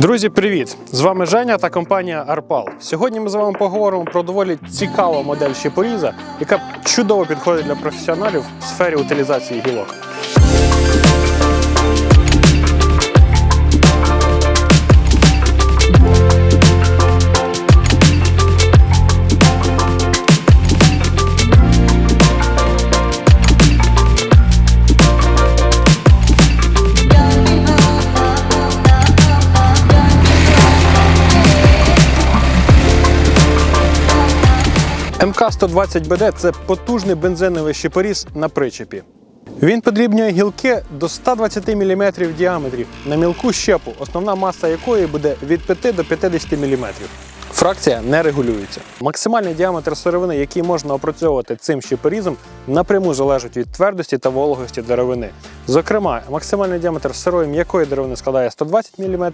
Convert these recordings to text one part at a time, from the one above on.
Друзі, привіт! З вами Женя та компанія Арпал. Сьогодні ми з вами поговоримо про доволі цікаву модель щепоріза, яка чудово підходить для професіоналів в сфері утилізації гілок. МК-120БД це потужний бензиновий щепоріз на причепі. Він подрібнює гілки до 120 мм в діаметрі на мілку щепу, основна маса якої буде від 5 до 50 мм. Фракція не регулюється. Максимальний діаметр сировини, який можна опрацьовувати цим щепорізом, напряму залежить від твердості та вологості деревини. Зокрема, максимальний діаметр сирої м'якої деревини складає 120 мм,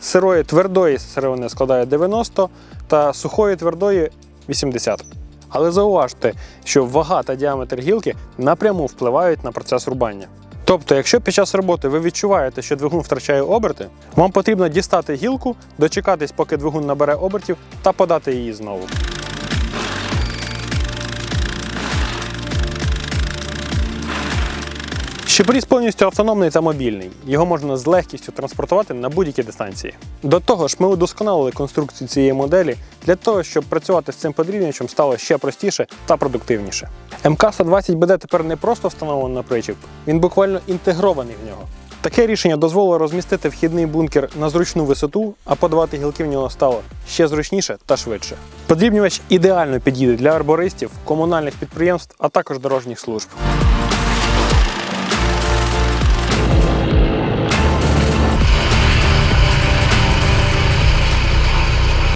сирої твердої сировини складає 90 та сухої твердої 80. Але зауважте, що вага та діаметр гілки напряму впливають на процес рубання. Тобто, якщо під час роботи ви відчуваєте, що двигун втрачає оберти, вам потрібно дістати гілку, дочекатись, поки двигун набере обертів, та подати її знову. Щепоріз повністю автономний та мобільний. Його можна з легкістю транспортувати на будь-які дистанції. До того ж, ми удосконалили конструкцію цієї моделі для того, щоб працювати з цим подрібнювачем стало ще простіше та продуктивніше. МК-120БД тепер не просто встановлений на причіп, він буквально інтегрований в нього. Таке рішення дозволило розмістити вхідний бункер на зручну висоту, а подавати гілки в нього стало ще зручніше та швидше. Подрібнювач ідеально підійде для арбористів, комунальних підприємств, а також дорожніх служб.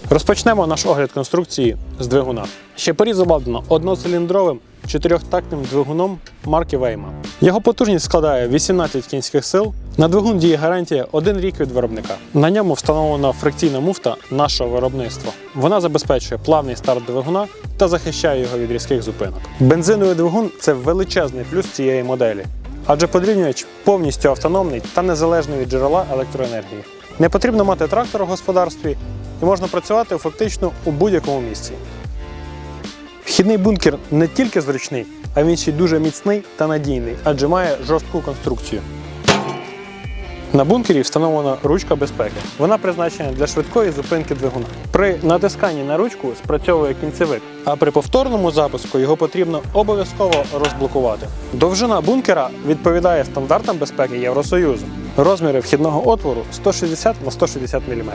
Розпочнемо наш огляд конструкції з двигуна. Щепоріз обладнано одноциліндровим чотирьохтактним двигуном марки Вейма. Його потужність складає 18 кінських сил. На двигун діє гарантія 1 рік від виробника. На ньому встановлена фрикційна муфта нашого виробництва. Вона забезпечує плавний старт двигуна та захищає його від різких зупинок. Бензиновий двигун це величезний плюс цієї моделі, адже подрібнювач повністю автономний та незалежний від джерела електроенергії. Не потрібно мати трактор у господарстві можна працювати фактично у будь-якому місці. Вхідний бункер не тільки зручний, а він ще й дуже міцний та надійний, адже має жорстку конструкцію. На бункері встановлена ручка безпеки. Вона призначена для швидкої зупинки двигуна. При натисканні на ручку спрацьовує кінцевик, а при повторному запуску його потрібно обов'язково розблокувати. Довжина бункера відповідає стандартам безпеки Євросоюзу. Розміри вхідного отвору 160 на 160 мм.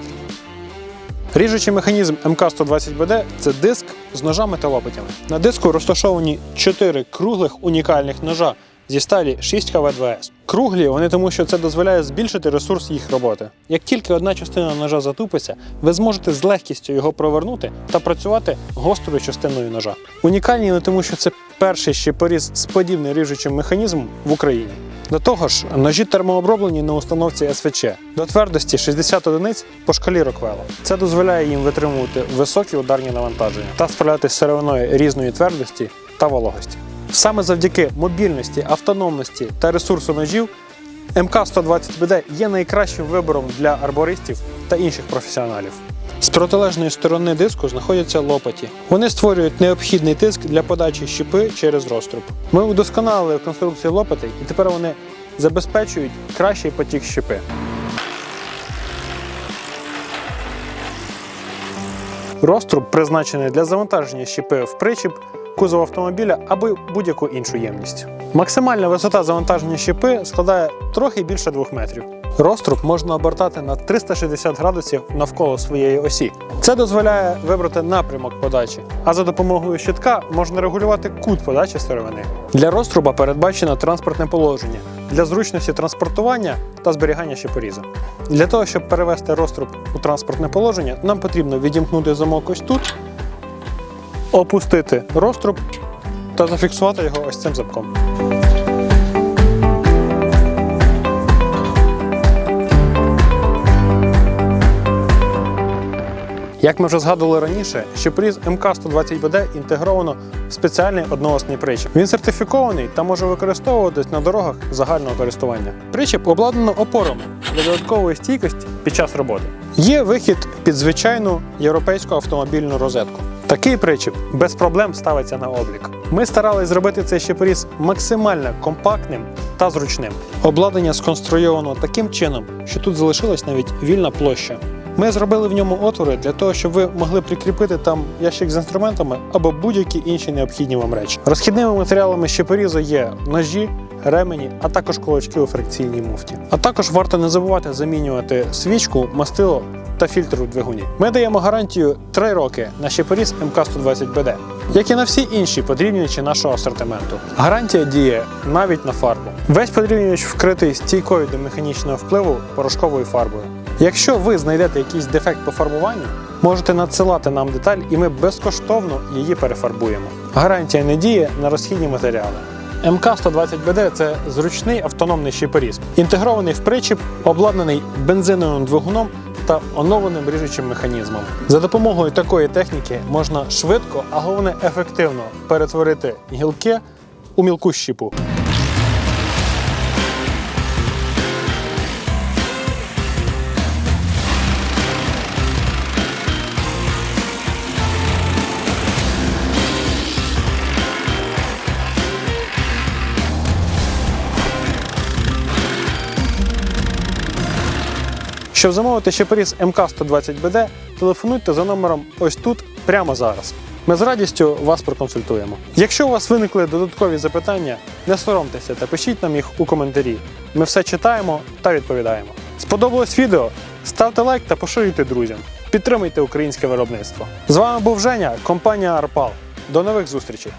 Ріжучий механізм МК-120БД це диск з ножами та лопатями. На диску розташовані 4 круглих унікальних ножа зі сталі 6 КВ2С. Круглі вони тому, що це дозволяє збільшити ресурс їх роботи. Як тільки одна частина ножа затупиться, ви зможете з легкістю його провернути та працювати гострою частиною ножа. Унікальні не тому, що це перший щепоріз з подібним ріжучим механізмом в Україні. До того ж, ножі термооброблені на установці СВЧ до твердості 60 одиниць по шкалі Роквелла. Це дозволяє їм витримувати високі ударні навантаження та справлятися з сировиною різної твердості та вологості. Саме завдяки мобільності, автономності та ресурсу ножів МК-120БД є найкращим вибором для арбористів та інших професіоналів. З протилежної сторони диску знаходяться лопаті. Вони створюють необхідний тиск для подачі щіпи через розтруб. Ми удосконалили конструкцію лопатей і тепер вони забезпечують кращий потік щепи. Розтруб призначений для завантаження щепи в причіп, кузов автомобіля або будь-яку іншу ємність. Максимальна висота завантаження щепи складає трохи більше 2 метрів. Розтруб можна обертати на 360 градусів навколо своєї осі. Це дозволяє вибрати напрямок подачі, а за допомогою щитка можна регулювати кут подачі сировини. Для розтруба передбачено транспортне положення для зручності транспортування та зберігання щепоріза. Для того, щоб перевести розтруб у транспортне положення, нам потрібно відімкнути замок ось тут, опустити розтруб та зафіксувати його ось цим замком. Як ми вже згадували раніше, щепоріз МК-120БД інтегровано в спеціальний одноосний причіп. Він сертифікований та може використовуватись на дорогах загального користування. Причіп обладнано опорами, для додаткової стійкості під час роботи. Є вихід під звичайну європейську автомобільну розетку. Такий причіп без проблем ставиться на облік. Ми старались зробити цей щепоріз максимально компактним та зручним. Обладнання сконструйовано таким чином, що тут залишилась навіть вільна площа. Ми зробили в ньому отвори для того, щоб ви могли прикріпити там ящик з інструментами або будь-які інші необхідні вам речі. Розхідними матеріалами щепорізу є ножі, ремені, а також кулачки у фрикційній муфті. А також варто не забувати замінювати свічку, мастило та фільтр у двигуні. Ми даємо гарантію 3 роки на щепоріз МК-120БД, як і на всі інші подрібнювачі нашого асортименту. Гарантія діє навіть на фарбу. Весь подрібнювач вкритий стійкою до механічного впливу порошковою фарбою. Якщо ви знайдете якийсь дефект по фарбуванню, можете надсилати нам деталь, і ми безкоштовно її перефарбуємо. Гарантія не діє на розхідні матеріали. МК-120БД це зручний автономний щепоріз, інтегрований в причіп, обладнаний бензиновим двигуном та оновленим ріжучим механізмом. За допомогою такої техніки можна швидко, а головне ефективно перетворити гілки у мілку щіпу. Щоб замовити щепоріз МК-120БД, телефонуйте за номером ось тут прямо зараз. Ми з радістю вас проконсультуємо. Якщо у вас виникли додаткові запитання, не соромтеся та пишіть нам їх у коментарі. Ми все читаємо та відповідаємо. Сподобалось відео? Ставте лайк та поширюйте друзям. Підтримуйте українське виробництво. З вами був Женя, компанія Арпал. До нових зустрічей!